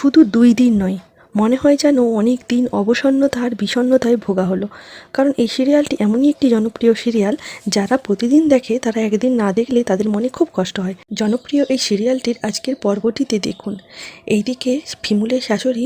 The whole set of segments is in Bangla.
শুধু দুই দিন নয়, মনে হয় যেন অনেক দিন অবসন্নতা আর বিষণ্ণতায় ভোগা হলো। কারণ এই সিরিয়ালটি এমনই একটি জনপ্রিয় সিরিয়াল, যারা প্রতিদিন দেখে তারা একদিন না দেখলে তাদের মনে খুব কষ্ট হয়। জনপ্রিয় এই সিরিয়ালটির আজকের পর্বটিতে দেখুন। এইদিকে ফিমুলের শাশুড়ি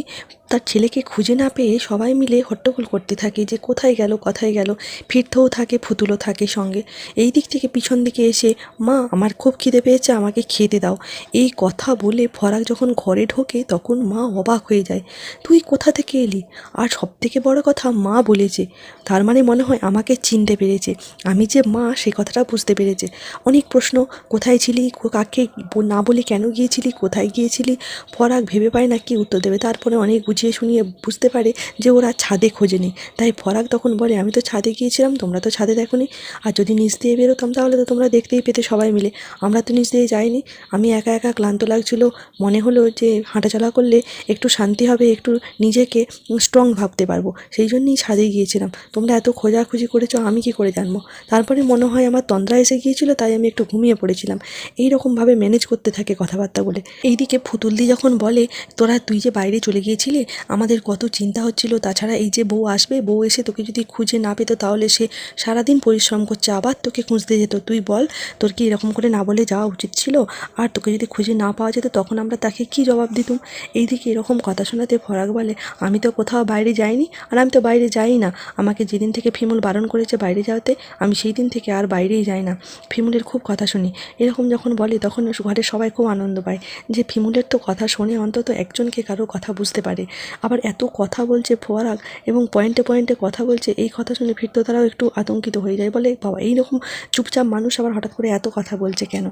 তার ছেলেকে খুঁজে না পেয়ে সবাই মিলে হট্টগোল করতে থাকে যে কোথায় গেল কোথায় গেল, ফিরতেও থাকে ফুতুলো থাকে সঙ্গে। এই দিক থেকে পিছন দিকে এসে, মা, আমার খুব খিদে পেয়েছে, আমাকে খেতে দাও। এই কথা বলে ফরাক যখন ঘরে ঢোকে, তখন মা অবাক হয়ে যায়। তুই কোথা থেকে এলি? আর সব থেকে বড় কথা, মা বলেছে, তার মানে মনে হয় আমাকে চিনতে পেরেছে। আমি যে মা, সে কথাটা বুঝতে পেরেছে। অনেক প্রশ্ন, কোথায় ছিলি কাকে না বলে কেন গিয়েছিলি, কোথায় গিয়েছিলি? ফরাক ভেবে পায় না কি উত্তর দেবে। তারপরে অনেক বুঝিয়ে শুনিয়ে বুঝতে পারে যে ওরা ছাদে খোঁজে খোঁজেনি। তাই ফরাক তখন বলে, আমি তো ছাদে গিয়েছিলাম, তোমরা তো ছাদে দেখোনি। আর যদি নিচ দিয়ে বেরোতাম তাহলে তো তোমরা দেখতেই পেতে সবাই মিলে। আমরা তো নিচ দিয়ে যাইনি। আমি একা একা ক্লান্ত লাগছিল। মনে হলো যে হাঁটাচলা করলে একটু শান্তি হবে, একটু নিজেকে স্ট্রং ভাবতে পারব। সেই জন্যই ছাদে গিয়েছিলাম। তোমরা এত খোঁজাখুঁজি করেছ, আমি কি করে জানব? তারপরে মনে হয় আমার তন্দ্রা এসে গিয়েছিল, তাই আমি একটু ঘুমিয়ে পড়েছিলাম। এই রকমভাবে ম্যানেজ করতে থাকে কথাবার্তা বলে। এইদিকে ফুতুলদি যখন বলে, তোরা তুই যে বাইরে চলে গিয়েছিলি আমাদের কত চিন্তা হচ্ছিল। তাছাড়া এই যে বউ আসবে, বউ এসে তোকে যদি খুঁজে না পেতো তাহলে সে সারাদিন পরিশ্রম করছে, আবার তোকে খুঁজতে যেত। তুই বল, তোর কি এরকম করে না বলে যাওয়া উচিত ছিল? আর তোকে যদি খুঁজে না পাওয়া যেত তখন আমরা তাকে কি জবাব দিতুম? এইদিকে এরকম কথা শোনাতে ফরাক বলে, আমি তো কোথাও বাইরে যাইনি আর আমি তো বাইরে যাই না। আমাকে যেদিন থেকে ফিমুল বারণ করেছে বাইরে যাওয়াতে, আমি সেই দিন থেকে আর বাইরেই যাই না। ফিমুলের খুব কথা শুনি। এরকম যখন বলে তখন ঘরে সবাই খুব আনন্দ পায়। যে ফিমুলের তো কথা শুনে অন্তত একজনকে কারও কথা বুঝতে পারে। আবার এত কথা বলছে ফোয়ারাক এবং পয়েন্টে পয়েন্টে কথা বলছে, এই কথা শুনে ফিরতো তারাও একটু আতঙ্কিত হয়ে যায়। বলে, বাবা, এইরকম চুপচাপ মানুষ আবার হঠাৎ করে এত কথা বলছে কেন?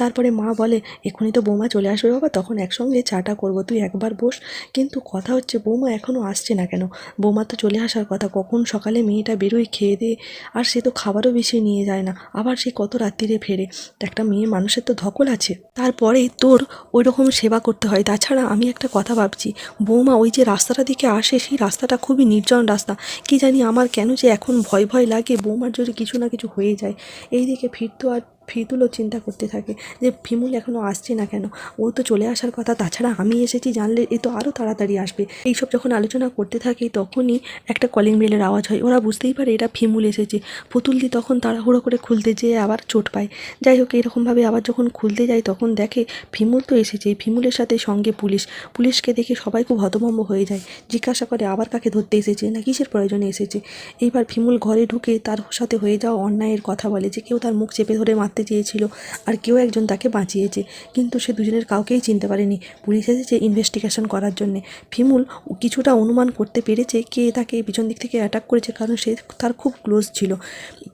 তারপরে মা বলে এক্ষুনি তো বৌমা চলে আসবে বাবা, তখন একসঙ্গে চাটা করব, তুই একবার বস। কিন্তু কথা হচ্ছে, বৌমা এখনও আসছে না কেন? বৌমা তো চলে আসার কথা, কখন সকালে মেয়েটা বেরোয় খেয়ে দিয়ে, আর সে তো খাবারও বেশি নিয়ে যায় না, আবার সে কত রাত্রিরে ফেরে। একটা মেয়ে মানুষের তো ধকল আছে। তারপরে তোর ওই রকম সেবা করতে হয়, তাছাড়া আমি একটা কথা ভাবছি, বৌমা ওই যে রাস্তাটা দিকে আসে, সেই রাস্তাটা খুবই নির্জন রাস্তা। কি জানি আমার কেন যে এখন ভয় ভয় লাগে, বৌমার যদি কিছু না কিছু হয়ে যায়। এই দিকে ফিরতো আর ফিতুলও চিন্তা করতে থাকে যে ফিমুল এখনও আসছে না কেন? ও তো চলে আসার কথা, তাছাড়া আমি এসেছি জানলে এ তো আরও তাড়াতাড়ি আসবে। এইসব যখন আলোচনা করতে থাকে তখনই একটা কলিং বেলের আওয়াজ হয়। ওরা বুঝতেই পারে এটা ফিমুল এসেছে। পুতুলদি তখন তাড়াহুড়ো করে খুলতে যেয়ে আবার চোট পায়। যাই হোক, এরকমভাবে আবার যখন খুলতে যায় তখন দেখে ফিমুল তো এসেছে। ফিমুলের সাথে সঙ্গে পুলিশ। পুলিশকে দেখে সবাই খুব হতভম্ব হয়ে যায়। জিজ্ঞাসা করে, আবার কাকে ধরতে এসেছে না কিসের প্রয়োজনে এসেছে? এইবার ফিমুল ঘরে ঢুকে তার সাথে হয়ে যাওয়া অন্যায়ের কথা বলে যে কেউ তার মুখ চেপে ধরে মারতে চেয়েছিল আর কেউ একজন তাকে বাঁচিয়েছে। কিন্তু সে দুজনের কাউকেই চিনতে পারেনি। পুলিশ এসেছে ইনভেস্টিগেশন করার জন্যে। ফিমুল কিছুটা অনুমান করতে পেরেছে কে তাকে পিছন দিক থেকে অ্যাটাক করেছে, কারণ সে তার খুব ক্লোজ ছিল।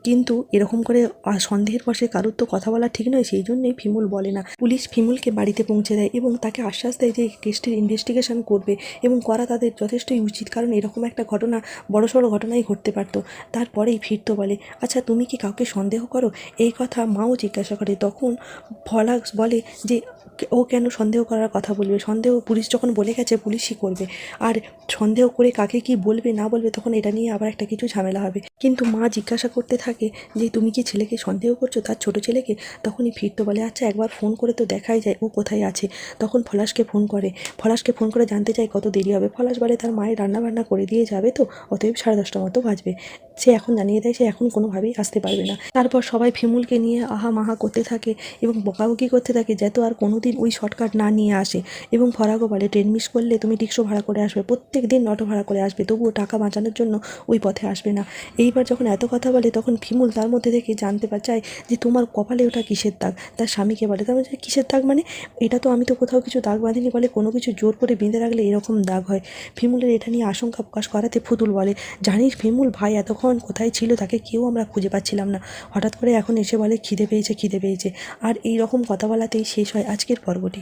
কিন্তু এরকম করে সন্দেহের বসে কারোর তো কথা বলা ঠিক নয়, সেই জন্যই ফিমুল বলে না। পুলিশ ফিমুলকে বাড়িতে পৌঁছে দেয় এবং তাকে আশ্বাস দেয় যে কেসটির ইনভেস্টিগেশন করবে এবং করা তাদের যথেষ্টই উচিত, কারণ এরকম একটা ঘটনা, বড়সড় ঘটনাই ঘটতে পারতো। তারপরেই ফিরতো বলে আচ্ছা তুমি কি কাউকে সন্দেহ করো? এই কথা মাও জিজ্ঞাসা করে, তখন ফলাক্স বলে যে, ও কেন সন্দেহ করার কথা বলবে? সন্দেহ পুলিশ যখন বলে গেছে, পুলিশই করবে। আর সন্দেহ করে কাকে কি বলবে, না বলবে, তখন এটা নিয়ে আবার একটা কিছু ঝামেলা হবে। কিন্তু মা জিজ্ঞাসা করতে থাকে যে, তুমি কি ছেলেকে সন্দেহ করছ? তার ছোট ছেলেকে? তখনই ফিরতো বলে আচ্ছা একবার ফোন করে তো দেখাই যায়, ও কোথায় আছে? তখন ফলাশকে ফোন করে। ফলাশকে ফোন করে জানতে চায় কত দেরি হবে। ফলাশ বলে, তার মায়ের রান্না বান্না করে দিয়ে যাবে তো? অতএব সাড়ে দশটা মতো বাজবে। সে এখন জানিয়ে দেয়, সে এখন কোনোভাবেই আসতে পারবে না। তারপর সবাই ফিমুলকে নিয়ে আহা মাহা করতে থাকে এবং বকাবকি করতে থাকে যাতে আর কোনোদিন ওই শর্টকাট না নিয়ে আসে। এবং ফরাগও বলে, ট্রেন মিস করলে তুমি রিক্সো ভাড়া করে আসবে। প্রত্যেক দিন অটো ভাড়া করে আসবে। তবুও টাকা বাঁচানোর জন্য ওই পথে আসবে না। এইবার যখন এত কথা বলে, তখন ফিমুল তার মধ্যে থেকে জানতে পা চায় যে তোমার কপালে ওটা কিসের দাগ? তার স্বামীকে বলে, তার মধ্যে কিসের দাগ মানে? এটা তো আমি তো কোথাও কিছু দাগ বাঁধিনি বলে কোনো কিছু জোর করে বেঁধে রাখলে এরকম দাগ হয়। ফিমুলের এটা নিয়ে আশঙ্কা প্রকাশ করাতে ফুতুল বলে, জানিস ফিমুল ভাই এতক্ষণ কোথায় ছিল তাকে কেউ আমরা খুঁজে পাচ্ছিলাম না। হঠাৎ করে এখন এসে বলে, খিদে পেয়েছে খিদে পেয়েছে। আর এই রকম কথা বলাতেই শেষ হয় আজকের পর্বটি।